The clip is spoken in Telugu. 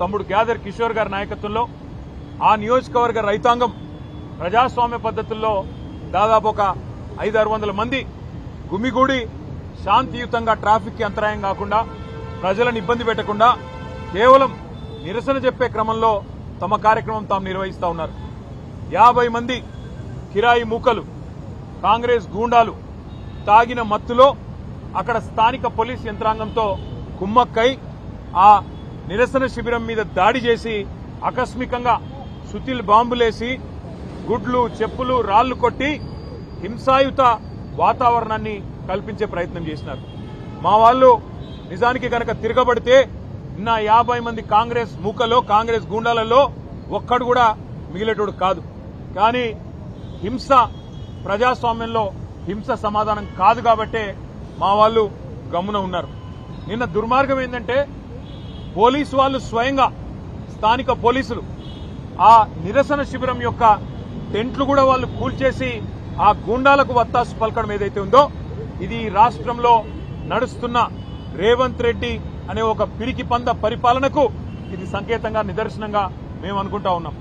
తమ్ముడు గ్యాదర్ కిషోర్ గారి నాయకత్వంలో ఆ నియోజకవర్గ రైతాంగం ప్రజాస్వామ్య పద్ధతుల్లో దాదాపు ఒక ఐదు ఆరు వందల మంది గుమిగూడి శాంతియుతంగా ట్రాఫిక్కి అంతరాయం కాకుండా ప్రజలను ఇబ్బంది పెట్టకుండా కేవలం నిరసన చెప్పే క్రమంలో తమ కార్యక్రమం తాము నిర్వహిస్తా ఉన్నారు. యాభై మంది కిరాయి మూకలు కాంగ్రెస్ గూండాలు తాగిన మత్తులో అక్కడ స్థానిక పోలీస్ యంత్రాంగంతో కుమ్మక్కై ఆ నిరసన శిబిరం మీద దాడి చేసి ఆకస్మికంగా సుతిల్ బాంబులేసి గుడ్లు చెప్పులు రాళ్ళు కొట్టి హింసాయుత వాతావరణాన్ని కల్పించే ప్రయత్నం చేసినారు. మా వాళ్ళు నిజానికి గనక తిరగబడితే నిన్న యాభై మంది కాంగ్రెస్ మూకలో కాంగ్రెస్ గూండాలలో ఒక్కడు కూడా మిగిలేటోడు కాదు. కానీ హింస ప్రజాస్వామ్యంలో హింస సమాధానం కాదు కాబట్టే మా వాళ్ళు గమ్మున ఉన్నారు. నిన్న దుర్మార్గం ఏంటంటే పోలీసు వాళ్ళు స్వయంగా స్థానిక పోలీసులు ఆ నిరసన శిబిరం యొక్క టెంట్లు కూడా వాళ్ళు కూల్చేసి ఆ గూండాలకు వత్తాసు పలకడం ఏదైతే ఉందో ఇది ఈ రాష్ట్రంలో నడుస్తున్న రేవంత్ రెడ్డి అనే ఒక పిరికి పంద పరిపాలనకు ఇది సంకేతంగా నిదర్శనంగా మేము అనుకుంటా ఉన్నాం.